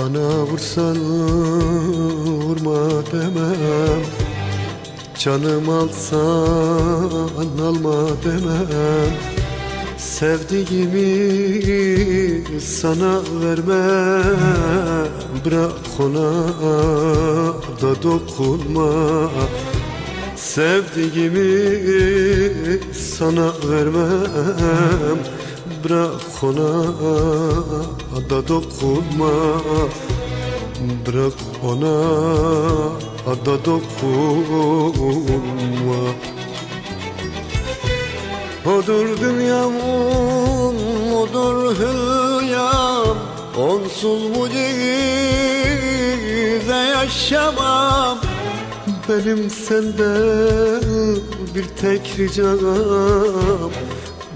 Bana vursan vurma demem. Canım alsan alma demem. Sevdiğimi sana vermem. Bırak ona da dokunma. Sevdiğimi sana vermem Bırak ona da dokunma. Bırak ona da dokunma. Odur dünyam, odur hülyam. Onsuz mucize yaşamam. Benim senden bir tek ricam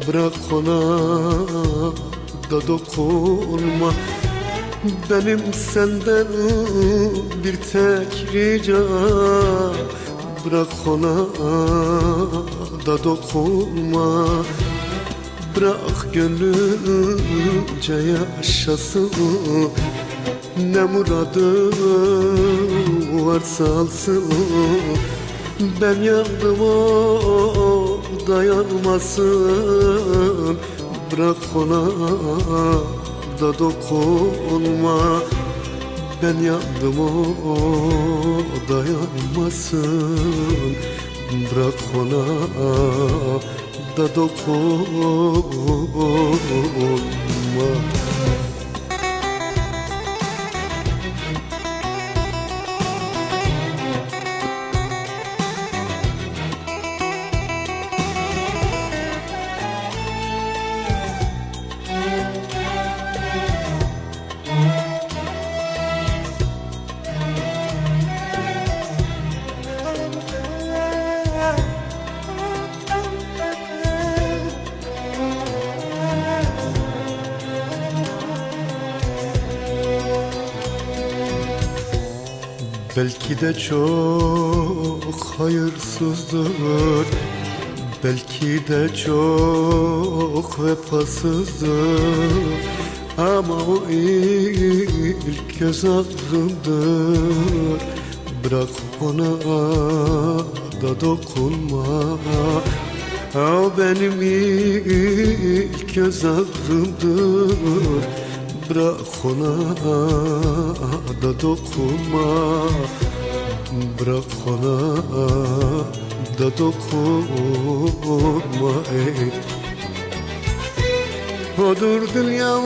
Bırak ona da dokunma. Benim senden bir tek ricam. Bırak ona da dokunma. Bırak gönlünce yaşasın. Ne muradı varsa alsın. Ben yandım o dayanmasın. Bırak ona da dokunma. Ben yandım o dayanmasın. Bırak ona da dokunma Belki de çok hayırsızdır. Belki de çok vefasızdır. Ama o ilk göz ağrımdır Bırak ona da dokunma. O benim ilk göz ağrımdır Bırak ona da dokunma Bırak ona da dokunma ey. Odur dünyam,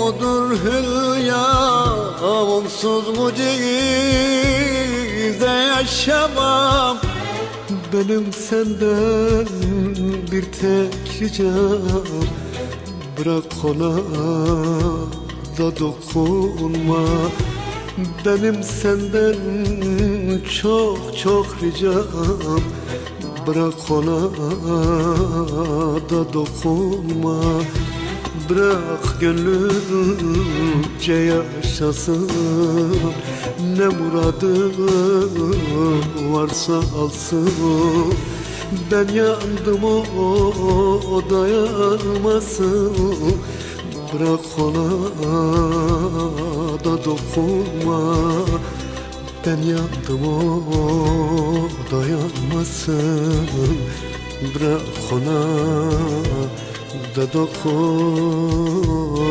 odur hülyam Onsuz mucize yaşamam Benim senden bir tek ricam Bırak ona da dokunma. Benim senden çok çok ricam. Bırak ona da dokunma. Bırak gönlünce yaşasın. Ne muradı varsa alsın Ben yandım o, o dayanmasın. Bırak ona da dokunma. Ben yandım o dayanmasın. Bırak ona da dokunma